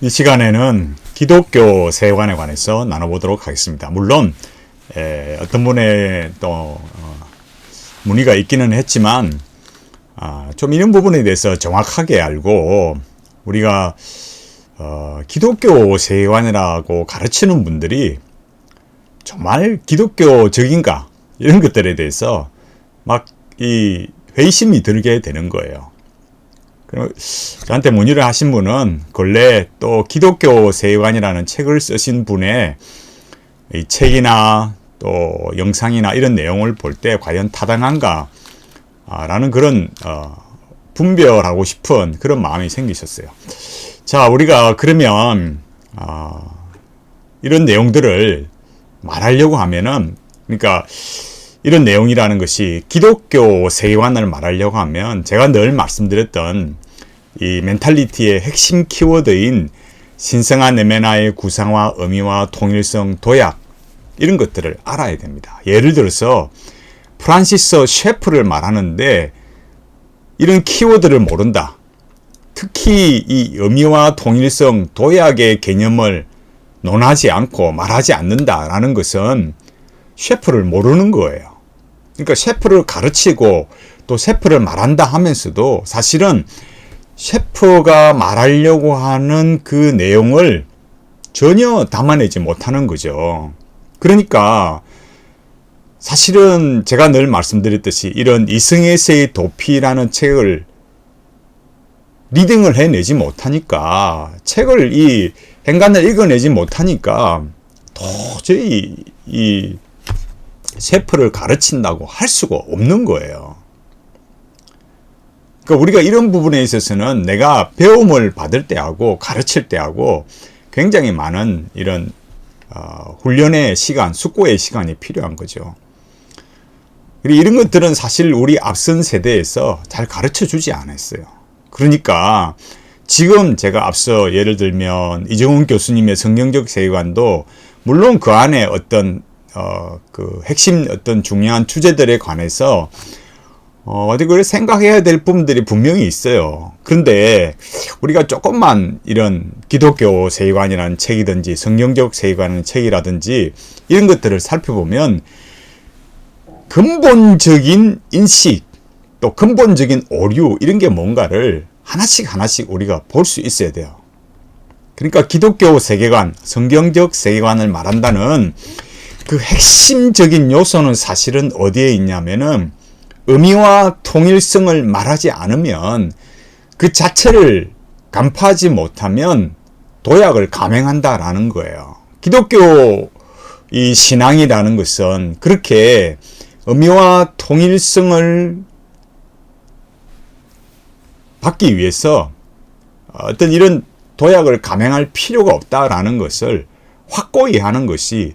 이 시간에는 기독교 세관에 관해서 나눠보도록 하겠습니다. 물론 에, 어떤 분의 또 어, 문의가 있기는 했지만 아, 좀 이런 부분에 대해서 정확하게 알고 우리가 어, 기독교 세관이라고 가르치는 분들이 정말 기독교적인가 이런 것들에 대해서 막 이 회의심이 들게 되는 거예요. 저한테 문의를 하신 분은 근래 또 기독교 세관이라는 책을 쓰신 분의 이 책이나 또 영상이나 이런 내용을 볼 때 과연 타당한가 라는 그런 어, 분별하고 싶은 그런 마음이 생기셨어요. 자, 우리가 그러면 어, 이런 내용들을 말하려고 하면은 그러니까 이런 내용이라는 것이 기독교 세계관을 말하려고 하면 제가 늘 말씀드렸던 이 멘탈리티의 핵심 키워드인 신성한 에메나의 구상화, 의미와 통일성, 도약 이런 것들을 알아야 됩니다. 예를 들어서 프란시스 셰프를 말하는데 이런 키워드를 모른다. 특히 이 의미와 통일성, 도약의 개념을 논하지 않고 말하지 않는다라는 것은 셰프를 모르는 거예요. 그러니까 셰프를 가르치고 또 셰프를 말한다 하면서도 사실은 셰프가 말하려고 하는 그 내용을 전혀 담아내지 못하는 거죠. 그러니까 사실은 제가 늘 말씀드렸듯이 이런 이승에서의 도피라는 책을 리딩을 해내지 못하니까 책을 이 행간을 읽어내지 못하니까 도저히 이 셰프를 가르친다고 할 수가 없는 거예요. 그러니까 우리가 이런 부분에 있어서는 내가 배움을 받을 때하고 가르칠 때하고 굉장히 많은 이런 어, 훈련의 시간, 숙고의 시간이 필요한 거죠. 그리고 이런 것들은 사실 우리 앞선 세대에서 잘 가르쳐 주지 않았어요. 그러니까 지금 제가 앞서 예를 들면 이정훈 교수님의 성경적 세계관도 물론 그 안에 어떤 어, 그 핵심 어떤 중요한 주제들에 관해서 어, 어디 그걸 생각해야 될 부분들이 분명히 있어요. 그런데 우리가 조금만 이런 기독교 세계관이라는 책이든지 성경적 세계관이라는 책이라든지 이런 것들을 살펴보면 근본적인 인식 또 근본적인 오류 이런 게 뭔가를 하나씩 하나씩 우리가 볼 수 있어야 돼요. 그러니까 기독교 세계관, 성경적 세계관을 말한다는 그 핵심적인 요소는 사실은 어디에 있냐면은 의미와 통일성을 말하지 않으면 그 자체를 간파하지 못하면 도약을 감행한다라는 거예요. 기독교 이 신앙이라는 것은 그렇게 의미와 통일성을 받기 위해서 어떤 이런 도약을 감행할 필요가 없다라는 것을 확고히 하는 것이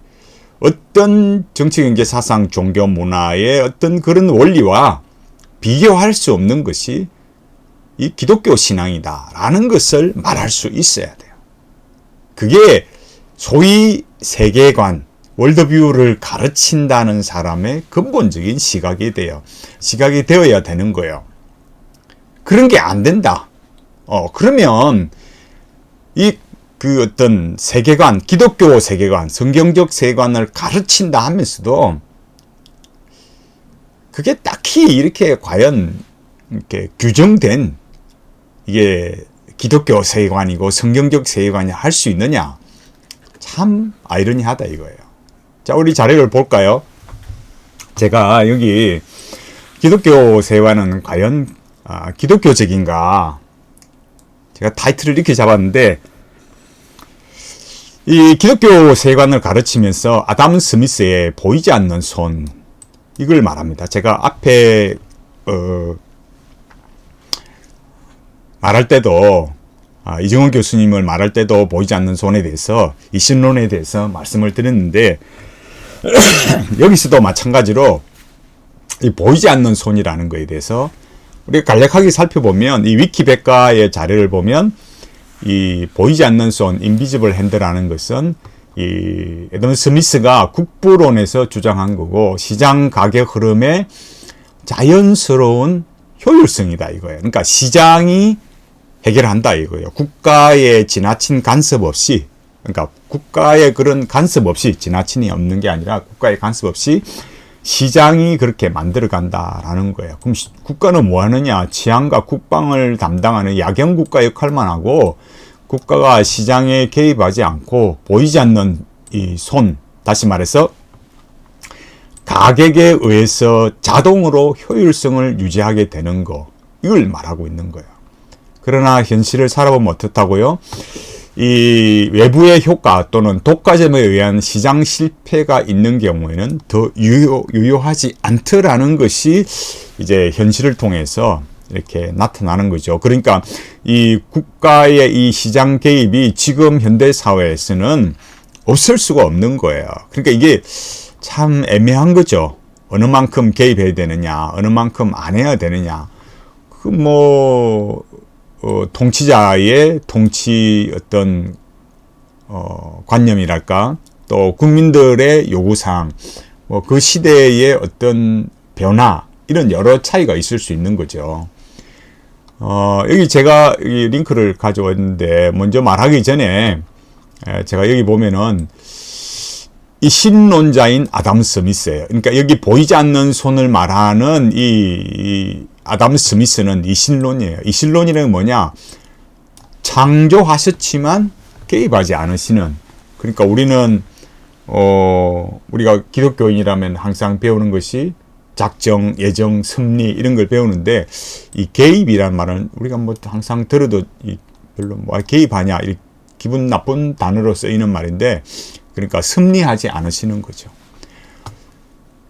어떤 정치, 경제, 사상, 종교, 문화의 어떤 그런 원리와 비교할 수 없는 것이 이 기독교 신앙이다라는 것을 말할 수 있어야 돼요. 그게 소위 세계관, 월드뷰를 가르친다는 사람의 근본적인 시각이 돼요. 시각이 되어야 되는 거예요. 그런 게 안 된다. 어, 그러면 이 그 어떤 세계관, 기독교 세계관, 성경적 세계관을 가르친다 하면서도 그게 딱히 이렇게 과연 이렇게 규정된 이게 기독교 세계관이고 성경적 세계관이 할 수 있느냐? 참 아이러니하다 이거예요. 자, 우리 자료를 볼까요? 제가 여기 기독교 세계관은 과연 아, 기독교적인가? 제가 타이틀을 이렇게 잡았는데 이 기독교 세관을 가르치면서 아담 스미스의 보이지 않는 손 이걸 말합니다. 제가 앞에 어, 말할 때도 아, 이정원 교수님을 말할 때도 보이지 않는 손에 대해서 이 신론에 대해서 말씀을 드렸는데 여기서도 마찬가지로 이 보이지 않는 손이라는 것에 대해서 우리가 간략하게 살펴보면 이 위키백과의 자료를 보면 이 보이지 않는 손, 인비지블 핸드라는 것은 이 에덤 스미스가 국부론에서 주장한 거고 시장 가격 흐름의 자연스러운 효율성이다 이거예요. 그러니까 시장이 해결한다 이거예요. 국가의 지나친 간섭 없이 그러니까 국가의 그런 간섭 없이 지나친이 없는 게 아니라 국가의 간섭 없이 시장이 그렇게 만들어 간다라는 거예요. 그럼 시, 국가는 뭐 하느냐? 치안과 국방을 담당하는 야경 국가 역할만 하고 국가가 시장에 개입하지 않고 보이지 않는 이 손, 다시 말해서 가격에 의해서 자동으로 효율성을 유지하게 되는 거. 이걸 말하고 있는 거예요. 그러나 현실을 살아보면 어떻다고요? 이 외부의 효과 또는 독과점에 의한 시장 실패가 있는 경우에는 더 유효, 유효하지 않더라는 것이 이제 현실을 통해서 이렇게 나타나는 거죠. 그러니까 이 국가의 이 시장 개입이 지금 현대 사회에서는 없을 수가 없는 거예요. 그러니까 이게 참 애매한 거죠. 어느 만큼 개입해야 되느냐, 어느 만큼 안 해야 되느냐. 그 뭐 어, 통치자의 통치 어떤 어, 관념이랄까 또 국민들의 요구사항 뭐 그 시대의 어떤 변화 이런 여러 차이가 있을 수 있는 거죠. 어, 여기 제가 이 링크를 가져왔는데 먼저 말하기 전에 제가 여기 보면은 이 신론자인 아담 스미스예요. 그러니까 여기 보이지 않는 손을 말하는 이, 이 아담 스미스는 이신론이에요. 이신론이란 뭐냐? 창조하셨지만 개입하지 않으시는. 그러니까 우리는 어 우리가 기독교인이라면 항상 배우는 것이 작정, 예정, 섭리 이런 걸 배우는데 이 개입이란 말은 우리가 뭐 항상 들어도 이 별로 뭐 개입하냐 이 기분 나쁜 단어로 쓰이는 말인데 그러니까 섭리하지 않으시는 거죠.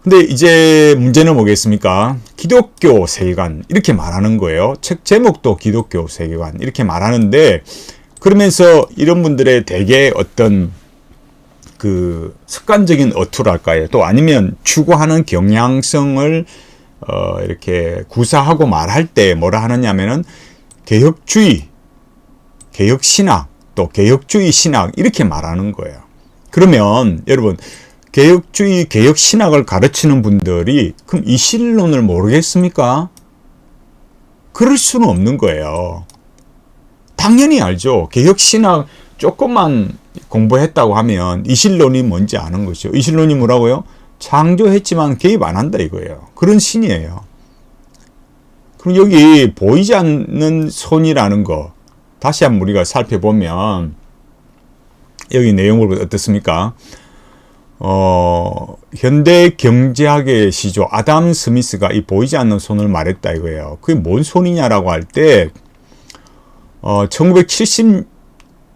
근데 이제 문제는 뭐겠습니까? 기독교 세계관 이렇게 말하는 거예요. 책 제목도 기독교 세계관 이렇게 말하는데 그러면서 이런 분들의 대개 어떤 그 습관적인 어투랄까요? 또 아니면 추구하는 경향성을 어 이렇게 구사하고 말할 때 뭐라 하느냐면은 개혁주의, 개혁신학, 또 개혁주의 신학 이렇게 말하는 거예요. 그러면 여러분 개혁주의, 개혁신학을 가르치는 분들이 그럼 이 실론을 모르겠습니까? 그럴 수는 없는 거예요. 당연히 알죠. 개혁신학 조금만 공부했다고 하면 이실론이 뭔지 아는 거죠. 이실론이 뭐라고요? 창조했지만 개입 안 한다 이거예요. 그런 신이에요. 그럼 여기 보이지 않는 손이라는 거 다시 한번 우리가 살펴보면 여기 내용을 어떻습니까? 어, 현대 경제학의 시조 아담 스미스가 이 보이지 않는 손을 말했다 이거예요. 그게 뭔 손이냐라고 할 때, 어, 1970,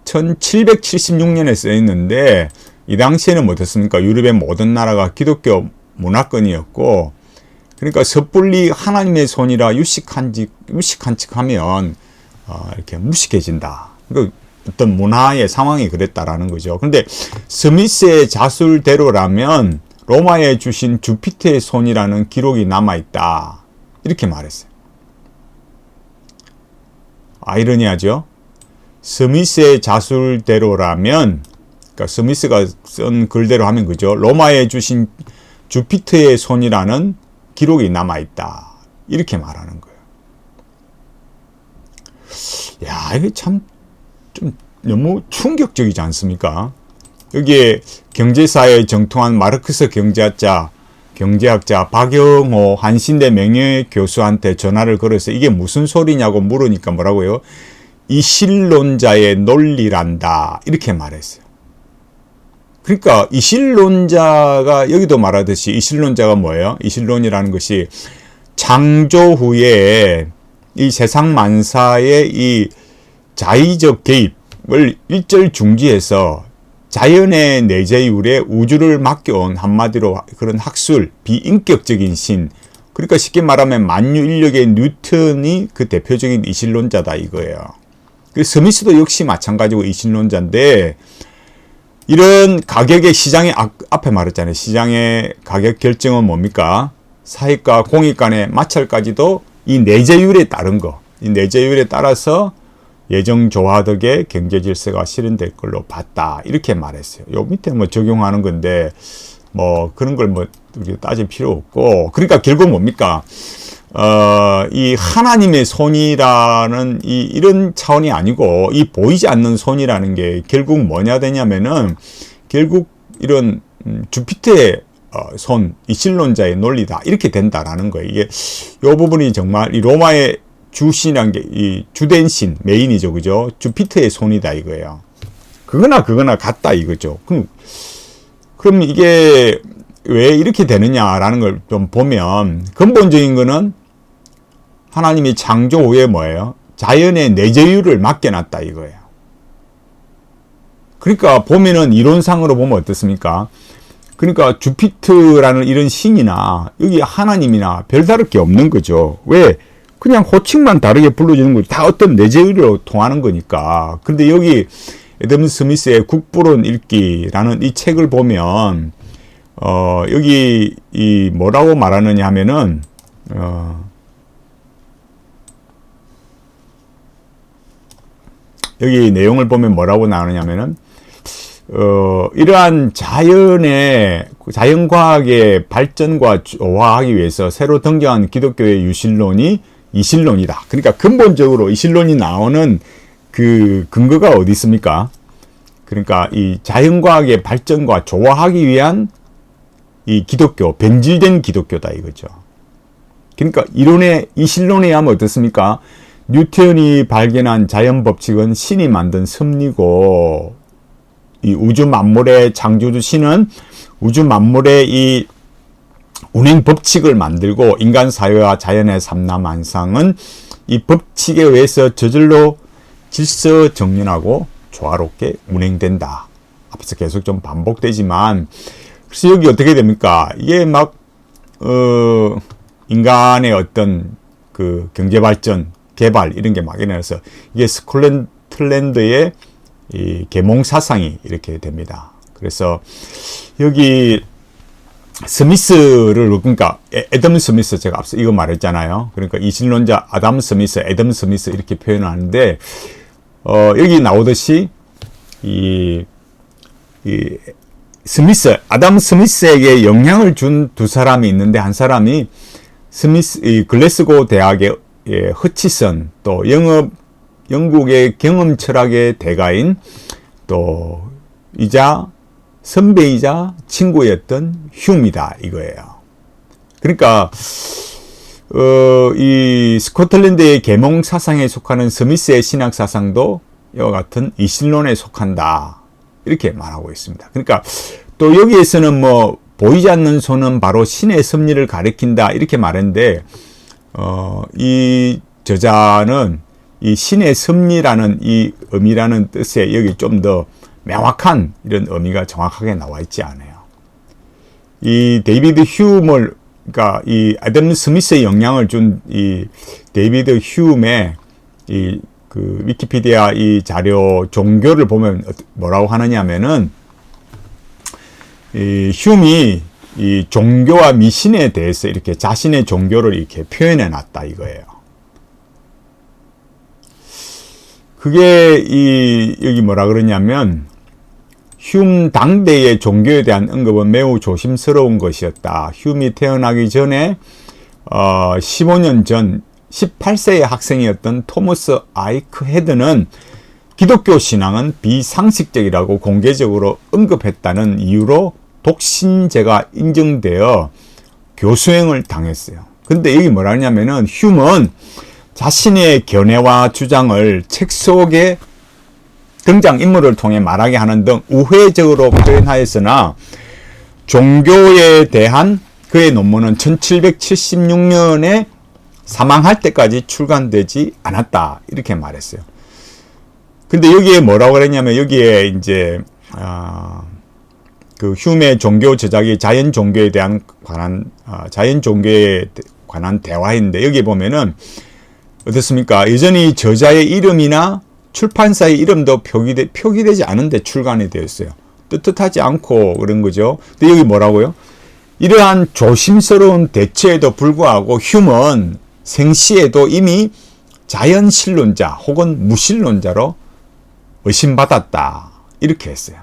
1776년에 쓰였는데, 이 당시에는 어떻습니까? 유럽의 모든 나라가 기독교 문화권이었고, 그러니까 섣불리 하나님의 손이라 유식한 직, 유식한 척 하면, 어, 이렇게 무식해진다. 그러니까 어떤 문화의 상황이 그랬다라는 거죠. 근데 스미스의 자술대로라면 로마에 주신 주피터의 손이라는 기록이 남아있다. 이렇게 말했어요. 아이러니하죠? 스미스의 자술대로라면, 그러니까 스미스가 쓴 글대로 하면 그죠? 로마에 주신 주피터의 손이라는 기록이 남아있다. 이렇게 말하는 거예요. 야, 이게 참 좀 너무 충격적이지 않습니까? 여기에 경제사에 정통한 마르크스 경제학자, 경제학자 박영호 한신대 명예교수한테 전화를 걸어서 이게 무슨 소리냐고 물으니까 뭐라고요? 이 실론자의 논리란다. 이렇게 말했어요. 그러니까 이 실론자가 여기도 말하듯이 이 실론자가 뭐예요? 이 실론이라는 것이 창조 후에 이 세상 만사의 이 자의적 개입을 일절 중지해서 자연의 내재율에 우주를 맡겨온 한마디로 그런 학술, 비인격적인 신. 그러니까 쉽게 말하면 만유 인력의 뉴턴이 그 대표적인 이실론자다 이거예요. 그 스미스도 역시 마찬가지고 이실론자인데 이런 가격의 시장의 앞에 말했잖아요. 시장의 가격 결정은 뭡니까? 사익과 공익 간의 마찰까지도 이 내재율에 따른 거. 이 내재율에 따라서 예정 조화 덕에 경제 질서가 실현될 걸로 봤다. 이렇게 말했어요. 요 밑에 뭐 적용하는 건데 뭐 그런 걸 뭐 우리 따질 필요 없고 그러니까 결국 뭡니까? 어, 이 하나님의 손이라는 이 이런 차원이 아니고 이 보이지 않는 손이라는 게 결국 뭐냐 되냐면은 결국 이런 음, 주피터의 어, 손, 이실론자의 논리다 이렇게 된다라는 거예요. 이게 요 부분이 정말 이 로마의 주신이란 게 이 주된 신 메인이죠, 그죠? 주피터의 손이다 이거예요. 그거나 그거나 같다 이거죠. 그럼 그럼 이게 왜 이렇게 되느냐라는 걸 좀 보면 근본적인 거는 하나님이 창조 후에 뭐예요? 자연의 내재율을 맡겨놨다 이거예요. 그러니까 보면은 이론상으로 보면 어떻습니까? 그러니까 주피트라는 이런 신이나 여기 하나님이나 별다를 게 없는 거죠. 왜? 그냥 호칭만 다르게 불러주는 거지. 다 어떤 내재율로 통하는 거니까. 근데 여기 에덤 스미스의 국부론 읽기라는 이 책을 보면 어 여기 이 뭐라고 말하느냐 하면은 어 여기 내용을 보면 뭐라고 나오냐면은 어, 이러한 자연의 자연과학의 발전과 조화하기 위해서 새로 등장한 기독교의 유실론이 이실론이다. 그러니까 근본적으로 이실론이 나오는 그 근거가 어디 있습니까? 그러니까 이 자연과학의 발전과 조화하기 위한 이 기독교, 변질된 기독교다 이거죠. 그러니까 이론의 이실론에 의하면 어떻습니까? 뉴턴이 발견한 자연 법칙은 신이 만든 섭리고 이 우주 만물의 창조주 신은 우주 만물의 이 운행 법칙을 만들고 인간 사회와 자연의 삼남한상은 이 법칙에 의해서 저절로 질서 정연하고 조화롭게 운행된다. 앞서 계속 좀 반복되지만 그래서 여기 어떻게 됩니까? 이게 막 어, 인간의 어떤 그 경제 발전 개발 이런 게 막 일어나서 이게 스콜랜드의 이 계몽 사상이 이렇게 됩니다. 그래서 여기 스미스를 그러니까 에덤 스미스 제가 앞서 이거 말했잖아요. 그러니까 이신론자 아담 스미스, 에덤 스미스 이렇게 표현하는데 어, 여기 나오듯이 이, 이 스미스 아담 스미스에게 영향을 준 두 사람이 있는데 한 사람이 스미스 이 글래스고 대학의 예, 허치선 또 영업 영국의 경험 철학의 대가인 또 이자 선배이자 친구였던 휴이다 이거예요. 그러니까 어, 이 스코틀랜드의 계몽 사상에 속하는 스미스의 신학 사상도 이와 같은 이신론에 속한다 이렇게 말하고 있습니다. 그러니까 또 여기에서는 뭐 보이지 않는 손은 바로 신의 섭리를 가리킨다 이렇게 말했는데 어, 이 저자는 이 신의 섭리라는 이 의미라는 뜻에 여기 좀더 명확한 이런 의미가 정확하게 나와 있지 않아요. 이 데이비드 휴물, 그러니까 이 아담 스미스의 영향을 준 이 데이비드 휴메의 이 그 위키피디아 이 자료 종교를 보면 뭐라고 하느냐면은 이 휴미 이 종교와 미신에 대해서 이렇게 자신의 종교를 이렇게 표현해 놨다 이거예요. 그게 이 여기 뭐라 그러냐면 흉 당대의 종교에 대한 언급은 매우 조심스러운 것이었다. 흉이 태어나기 전에 어 15년 전 18세의 학생이었던 토머스 아이크 헤드는 기독교 신앙은 비상식적이라고 공개적으로 언급했다는 이유로 독신제가 인정되어 교수행을 당했어요. 근데 여기 뭐라 하냐면은 휴먼 자신의 견해와 주장을 책 속에 등장인물을 통해 말하게 하는 등 우회적으로 표현하였으나 종교에 대한 그의 논문은 1776년에 사망할 때까지 출간되지 않았다. 이렇게 말했어요. 근데 여기에 뭐라고 그랬냐면 여기에 이제 아, 그 휴메 종교 제작이 자연 종교에 대한 관한 아, 자연 종교에 관한 대화인데 여기 보면은 어떻습니까? 여전히 저자의 이름이나 출판사의 이름도 표기되, 표기되지 않은데 출간이 되었어요. 뜻뜻하지 않고 그런 거죠. 근데 여기 뭐라고요? 이러한 조심스러운 대처에도 불구하고 휴먼 생시에도 이미 자연신론자 혹은 무신론자로 의심받았다. 이렇게 했어요.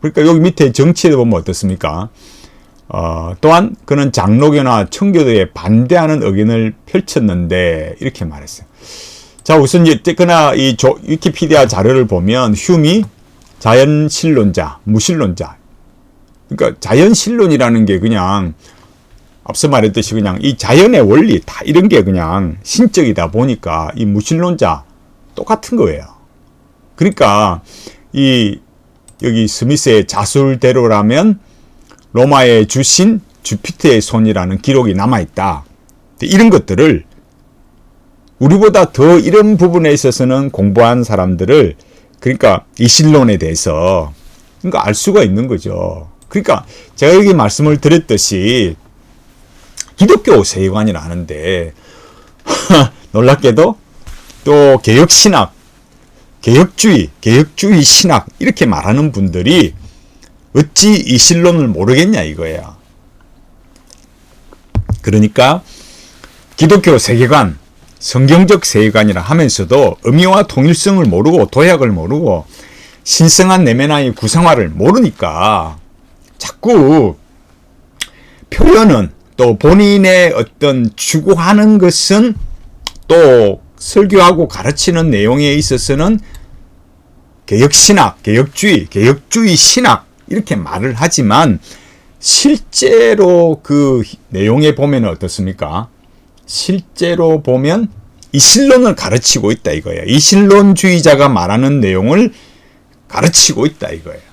그러니까 여기 밑에 정치에 보면 어떻습니까? 어, 또한 그는 장로교나 청교도에 반대하는 의견을 펼쳤는데 이렇게 말했어요. 자 우선 어쨌거나 이 조, 위키피디아 자료를 보면 휴미 자연신론자, 무신론자. 그러니까 자연신론이라는 게 그냥 앞서 말했듯이 그냥 이 자연의 원리 다 이런 게 그냥 신적이다 보니까 이 무신론자 똑같은 거예요. 그러니까 이 여기 스미스의 자술대로라면 로마의 주신 주피터의 손이라는 기록이 남아 있다. 이런 것들을 우리보다 더 이런 부분에 있어서는 공부한 사람들을 그러니까 이 신론에 대해서 그러니까 알 수가 있는 거죠. 그러니까 제가 여기 말씀을 드렸듯이 기독교 세계관이라 하는데 놀랍게도 또 개혁 신학, 개혁주의, 개혁주의 신학 이렇게 말하는 분들이 어찌 이 신론을 모르겠냐 이거예요. 그러니까 기독교 세계관, 성경적 세계관이라 하면서도 의미와 통일성을 모르고 도약을 모르고 신성한 내면의 구성화를 모르니까 자꾸 표현은 또 본인의 어떤 추구하는 것은 또 설교하고 가르치는 내용에 있어서는 개혁신학, 개혁주의, 개혁주의 신학 이렇게 말을 하지만 실제로 그 내용에 보면 어떻습니까? 실제로 보면 이신론을 가르치고 있다 이거예요. 이신론주의자가 말하는 내용을 가르치고 있다 이거예요.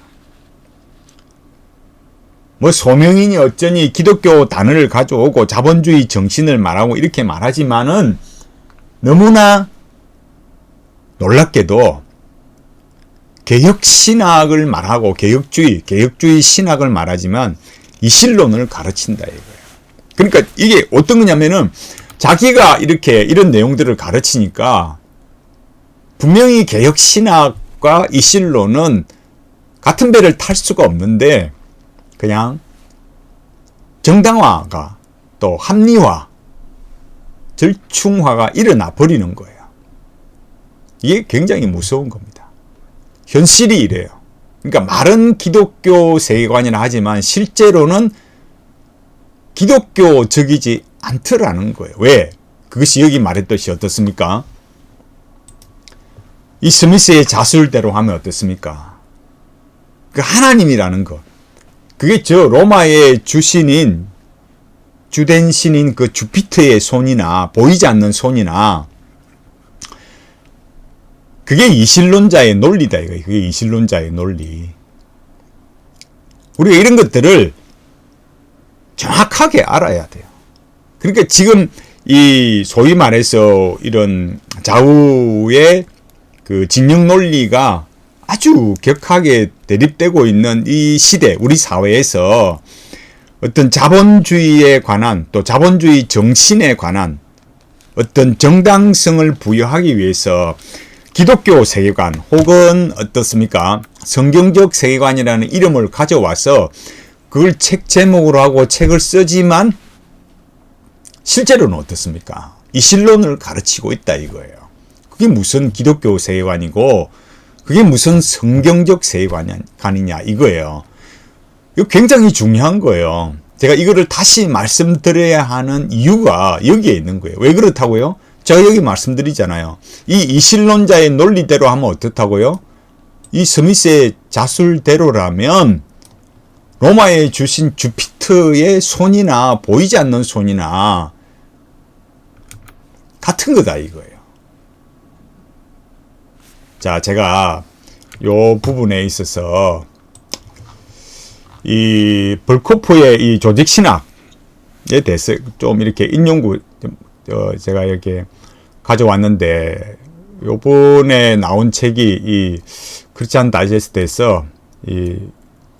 뭐 소명인이 어쩌니 기독교 단어를 가져오고 자본주의 정신을 말하고 이렇게 말하지만은 너무나 놀랍게도 개혁 신학을 말하고 개혁주의, 개혁주의 신학을 말하지만 이신론을 가르친다 이거예요. 그러니까 이게 어떤 거냐면은 자기가 이렇게 이런 내용들을 가르치니까 분명히 개혁 신학과 이신론은 같은 배를 탈 수가 없는데 그냥 정당화가 또 합리화, 절충화가 일어나 버리는 거예요. 이게 굉장히 무서운 겁니다. 현실이 이래요. 그러니까 말은 기독교 세계관이라 하지만 실제로는 기독교적이지 않더라는 거예요. 왜? 그것이 여기 말했듯이 어떻습니까? 이 스미스의 자술대로 하면 어떻습니까? 그 하나님이라는 것. 그게 저 로마의 주신인 주된 신인 그 주피터의 손이나 보이지 않는 손이나 그게 이신론자의 논리다 이거 그게 이신론자의 논리. 우리가 이런 것들을 정확하게 알아야 돼요. 그러니까 지금 이 소위 말해서 이런 좌우의 그 진영 논리가 아주 격하게 대립되고 있는 이 시대, 우리 사회에서 어떤 자본주의에 관한 또 자본주의 정신에 관한 어떤 정당성을 부여하기 위해서 기독교 세계관 혹은 어떻습니까? 성경적 세계관이라는 이름을 가져와서 그걸 책 제목으로 하고 책을 쓰지만 실제로는 어떻습니까? 이 신론을 가르치고 있다 이거예요. 그게 무슨 기독교 세계관이고 그게 무슨 성경적 세계관이냐 이거예요. 이거 굉장히 중요한 거예요. 제가 이거를 다시 말씀드려야 하는 이유가 여기에 있는 거예요. 왜 그렇다고요? 제가 여기 말씀드리잖아요. 이 이신론자의 논리대로 하면 어떻다고요? 이 스미스의 자술대로라면 로마에 주신 주피터의 손이나 보이지 않는 손이나 같은 거다 이거예요. 자, 제가 요 부분에 있어서 이 벌코프의 이 조직 신학에 대해서 좀 이렇게 인용구 어, 제가 이렇게 가져왔는데 요번에 나온 책이 이 크리스찬 다이제스트에서 이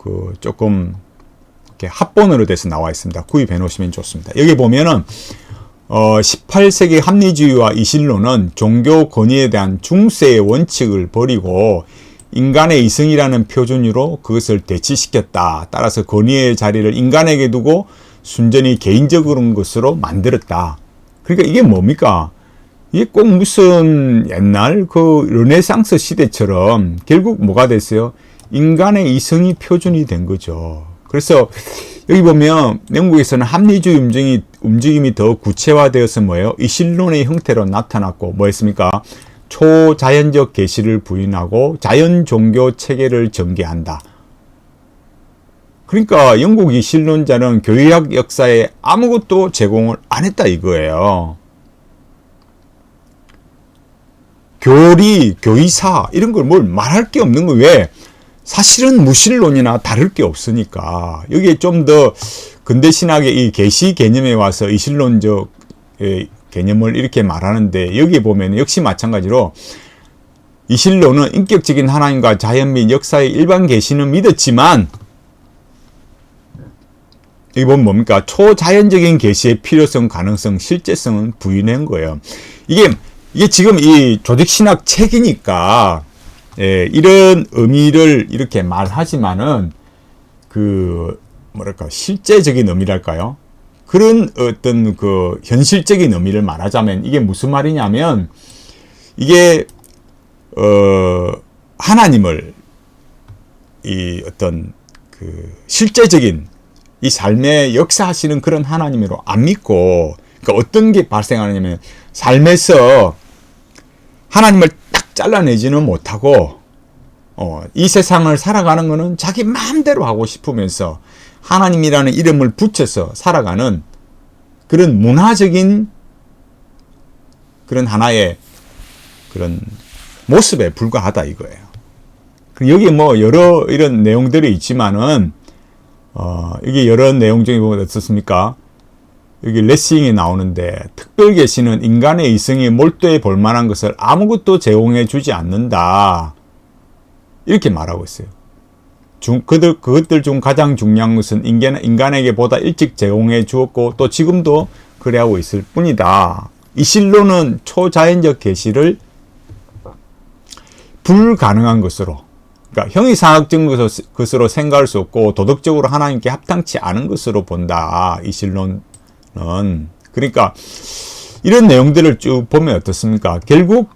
그 조금 이렇게 합본으로 돼서 나와 있습니다. 구입해 놓으시면 좋습니다. 여기 보면은 어, 18세기 합리주의와 이신론은 종교 권위에 대한 중세의 원칙을 버리고 인간의 이성이라는 표준으로 그것을 대치시켰다. 따라서 권위의 자리를 인간에게 두고 순전히 개인적인 것으로 만들었다. 그러니까 이게 뭡니까? 이게 꼭 무슨 옛날 그 르네상스 시대처럼 결국 뭐가 됐어요? 인간의 이성이 표준이 된 거죠. 그래서 여기 보면 영국에서는 합리주의 움직임이, 움직임이 더 구체화되어서 뭐예요? 이실론의 형태로 나타났고 뭐였습니까? 초자연적 계시를 부인하고 자연 종교 체계를 전개한다. 그러니까 영국 이 실론자는 교회학 역사에 아무것도 제공을 안 했다 이거예요. 교리, 교의사 이런 걸 뭘 말할 게 없는 거 왜? 사실은 무신론이나 다를 게 없으니까 여기에 좀 더 근대 신학의 이 계시 개념에 와서 이신론적 개념을 이렇게 말하는데 여기 보면 역시 마찬가지로 이신론은 인격적인 하나님과 자연 및 역사의 일반 계시는 믿었지만 여기 보면 뭡니까? 초자연적인 계시의 필요성, 가능성, 실제성은 부인한 거예요. 이게 이게 지금 이 조직 신학 책이니까 예, 이런 의미를 이렇게 말하지만은 그 뭐랄까 실제적인 의미랄까요? 그런 어떤 그 현실적인 의미를 말하자면 이게 무슨 말이냐면 이게 어 하나님을 이 어떤 그 실제적인 이 삶에 역사하시는 그런 하나님으로 안 믿고 그러니까 어떤 게 발생하느냐면 삶에서 하나님을 딱 잘라내지는 못하고 어, 이 세상을 살아가는 것은 자기 마음대로 하고 싶으면서 하나님이라는 이름을 붙여서 살아가는 그런 문화적인 그런 하나의 그런 모습에 불과하다 이거예요. 여기 뭐 여러 이런 내용들이 있지만은 어, 이게 여러 내용 중에 보면 어떻습니까? 여기 레싱이 나오는데 특별 계시는 인간의 이성이 몰두해 볼 만한 것을 아무것도 제공해 주지 않는다. 이렇게 말하고 있어요. 중, 그들, 그것들 중 가장 중요한 것은 인간, 인간에게 보다 일찍 제공해 주었고 또 지금도 그래 하고 있을 뿐이다. 이 실로는 초자연적 계시를 불가능한 것으로 그러니까 형이상학적 것으로 생각할 수 없고 도덕적으로 하나님께 합당치 않은 것으로 본다. 이 실론은 그러니까 이런 내용들을 쭉 보면 어떻습니까? 결국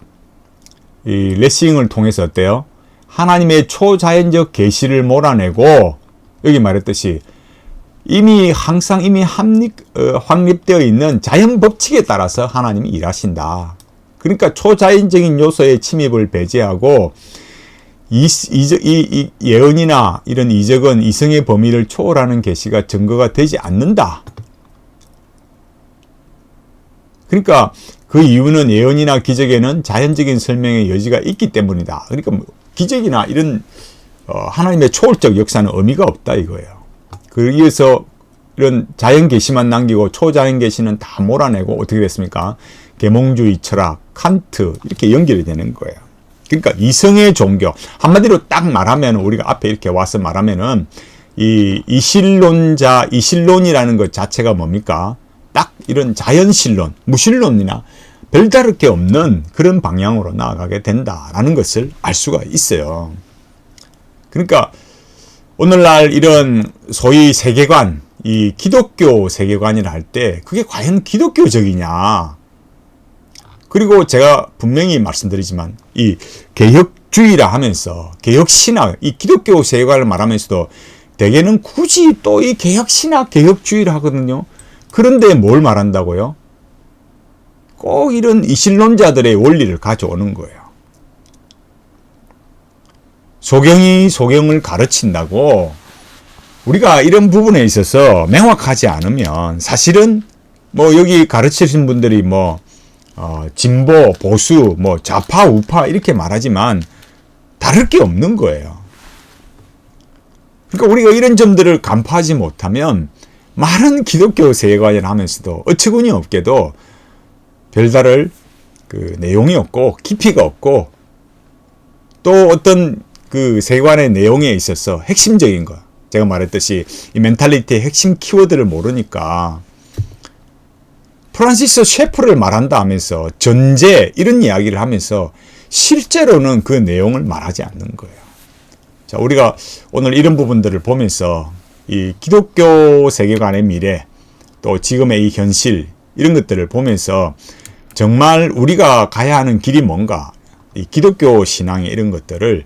이 레싱을 통해서 어때요? 하나님의 초자연적 계시를 몰아내고 여기 말했듯이 이미 항상 이미 합립, 어, 확립되어 있는 자연 법칙에 따라서 하나님이 일하신다. 그러니까 초자연적인 요소의 침입을 배제하고 이, 이, 이, 이 예언이나 이런 이적은 이성의 범위를 초월하는 계시가 증거가 되지 않는다. 그러니까 그 이유는 예언이나 기적에는 자연적인 설명의 여지가 있기 때문이다. 그러니까 뭐 기적이나 이런 어, 하나님의 초월적 역사는 의미가 없다 이거예요. 그래서 이런 자연 계시만 남기고 초자연 계시는 다 몰아내고 어떻게 됐습니까? 계몽주의 철학, 칸트 이렇게 연결이 되는 거예요. 그러니까 이성의 종교 한마디로 딱 말하면 우리가 앞에 이렇게 와서 말하면은 이 이실론자 이실론이라는 것 자체가 뭡니까? 딱 이런 자연실론, 무실론이나 별다를 게 없는 그런 방향으로 나아가게 된다라는 것을 알 수가 있어요. 그러니까 오늘날 이런 소위 세계관, 이 기독교 세계관이라 할 때 그게 과연 기독교적이냐? 그리고 제가 분명히 말씀드리지만 이 개혁주의라 하면서 개혁신학, 이 기독교 세계관을 말하면서도 대개는 굳이 또 이 개혁신학, 개혁주의를 하거든요. 그런데 뭘 말한다고요? 꼭 이런 이신론자들의 원리를 가져오는 거예요. 소경이 소경을 가르친다고 우리가 이런 부분에 있어서 명확하지 않으면 사실은 뭐 여기 가르치신 분들이 뭐 어, 진보, 보수, 뭐 좌파, 우파 이렇게 말하지만 다를 게 없는 거예요. 그러니까 우리가 이런 점들을 간파하지 못하면 많은 기독교 세계관을 하면서도 어처구니 없게도 별다를 그 내용이 없고 깊이가 없고 또 어떤 그 세관의 내용에 있어서 핵심적인 거 제가 말했듯이 이 멘탈리티의 핵심 키워드를 모르니까 프란시스 셰프를 말한다 하면서 전제 이런 이야기를 하면서 실제로는 그 내용을 말하지 않는 거예요. 자, 우리가 오늘 이런 부분들을 보면서 이 기독교 세계관의 미래 또 지금의 이 현실 이런 것들을 보면서 정말 우리가 가야 하는 길이 뭔가 이 기독교 신앙의 이런 것들을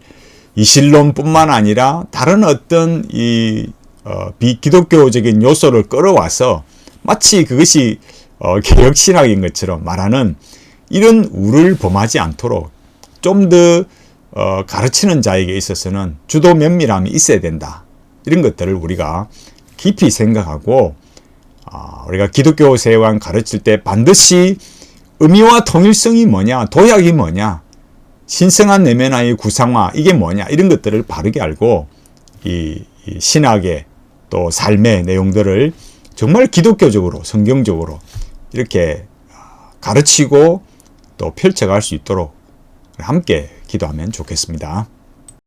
이신론뿐만 아니라 다른 어떤 이 어, 비기독교적인 요소를 끌어와서 마치 그것이 어, 개혁 신학인 것처럼 말하는 이런 우를 범하지 않도록 좀더 어, 가르치는 자에게 있어서는 주도 면밀함이 있어야 된다. 이런 것들을 우리가 깊이 생각하고 아, 우리가 기독교 세관 가르칠 때 반드시 의미와 통일성이 뭐냐, 도약이 뭐냐, 신성한 내면의 구상화 이게 뭐냐 이런 것들을 바르게 알고 이, 이 신학의 또 삶의 내용들을 정말 기독교적으로 성경적으로 이렇게 가르치고 또 펼쳐갈 수 있도록 함께 기도하면 좋겠습니다.